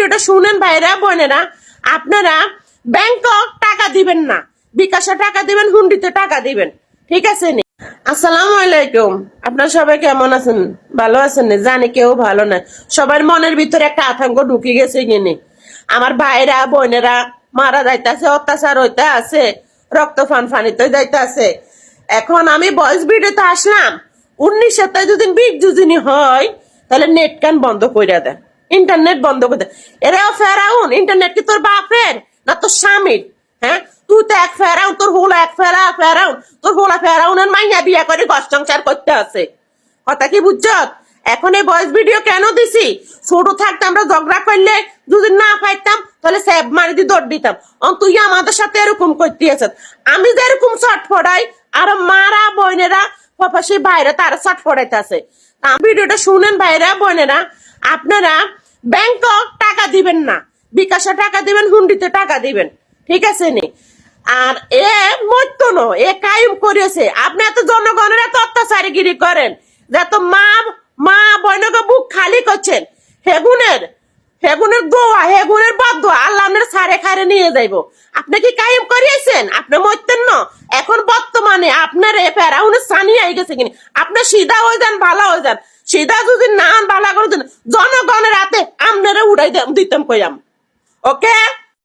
ভিডিওটা শুনেন ভাইরা, বোনেরা, আপনারা ব্যাংকক টাকা দিবেন না, বিকাশে টাকা দিবেন, হুন্ডিতে টাকা দিবেন। ঠিক আছে নি? আসসালামু আলাইকুম। আপনারা সবাই কেমন আছেন? ভালো আছেন নি? জানি কেউ ভালো না সবার মনের ভিতরে একটা আতঙ্ক ঢুকে গেছে কিনে আমার ভাইরা, বোনেরা মারা যাইতাছে, অত্যাচার হইতে আছে, রক্ত ফান ফানিতে আছে এখন আমি বয়স ভিডিওতে আসলাম। উনিশ সাতাশ যদি বিগ যুজিনি হয়, তাহলে নেট কান বন্ধ করে দেয় ইন্টারনেট বন্ধ করে এরাও ফেরাউন, ইন্টারনেট কি তোর বাপের? না তোর স্বামীর? হ্যাঁ? তুই তো এক ফেরাউন, তোর হোলা এক ফেরা ফেরাউন। তোর হোলা ফেরাউনের মাইয়া বিয়া করে ঘর সংসার করতে আছে। কথা কি বুঝছ? এখন এই ভয়েস ভিডিও কেন দিছি? ছোট থাকতে আমরা ঝগড়া করলে যদি না পাইতাম, তাহলে স্যাব মারি দিয়ে দৌড় দিতাম। অন, তুই আমাদের সাথে এরকম করতে আছিস আমি যে এরকম শর্ট ফড়াই আর মারা বোনেরা প্রবাসী বাইরে তারা শর্ট ফড়াইতে আছে ভিডিওটা শুনেন ভাইরা, বোনেরা। আপনারা ব্যাংকক টাকা দিবেন না, বিকাশে টাকা দিবেন, হুন্ডিতে টাকা দিবেন। ঠিক আছে নি? আর এ মত্য ন, এ কায়ুম করেছে আপনি এত জনগণের এত অত্যাচারীগিরি করেন এত মা মা বৈনকে বুক খালি করছেন। হেগুনের হেগুনের দোয়া, হেগুনের বদোয়া আল্লাহ আপনার সারে খারে নিয়ে যাইব। আপনি কি কায়েম করিয়েছেন? আপনি মরতেন না? এখন বর্তমানে আপনার এ ফেরাউনের সানি আই গেছে কিনি? আপনি সিধা হয়ে যান ভালো হয়ে যান। সিধা যদি না বালা করে জনগণের হাতে আপনারা উড়াই দিতাম কইয়াম ওকে?